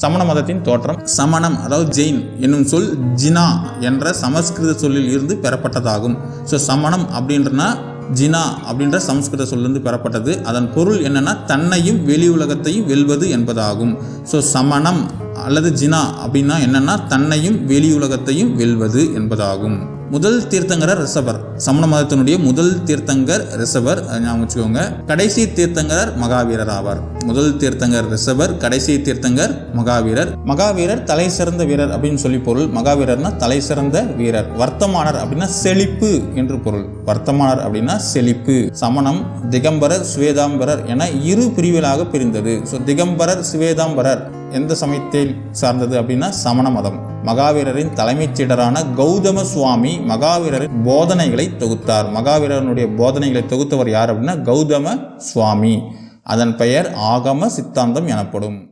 சமண மதத்தின் தோற்றம் சமணம் அதாவது ஜெயின் என்னும் சொல் ஜினா என்ற சமஸ்கிருத சொல்லில் இருந்து பெறப்பட்டதாகும். ஸோ சமணம் அப்படின்றனா ஜினா அப்படின்ற சமஸ்கிருத சொல்லிருந்து பெறப்பட்டது. அதன் பொருள் என்னன்னா தன்னையும் வெளி உலகத்தையும் வெல்வது என்பதாகும். ஸோ சமணம் அல்லது ஜினா அப்படின்னா என்னன்னா தன்னையும் வெளி உலகத்தையும் வெல்வது என்பதாகும். முதல் தீர்த்தங்கரர் ரிஷபர். சமண மதத்தினுடைய முதல் தீர்த்தங்கர் ரிஷபர் ஞாபகம் வச்சுக்கோங்க. கடைசி தீர்த்தங்கரர் மகாவீரர் ஆவார். முதல் தீர்த்தங்கர் ரிஷபர் கடைசி தீர்த்தங்கர் மகாவீரர். மகாவீரர் தலை சிறந்த வீரர் அப்படின்னு சொல்லி பொருள். மகாவீரர்னா தலை சிறந்த வீரர். வர்த்தமானர் அப்படின்னா செழிப்பு என்று பொருள். வர்த்தமானர் அப்படின்னா செழிப்பு. சமணம் திகம்பரர் சுவேதாம்பரர் என இரு பிரிவுகளாக பிரிந்தது. ஸோ திகம்பரர் சுவேதாம்பரர் எந்த சமயத்தை சார்ந்தது அப்படின்னா சமண மதம். மகாவீரரின் தலைமைச் சீடரான கௌதம சுவாமி மகாவீரரின் போதனைகளை தொகுத்தார். மகாவீரனுடைய போதனைகளை தொகுத்தவர் யார் அப்படின்னா கௌதம சுவாமி அதன் பெயர் ஆகம சித்தாந்தம் எனப்படும்.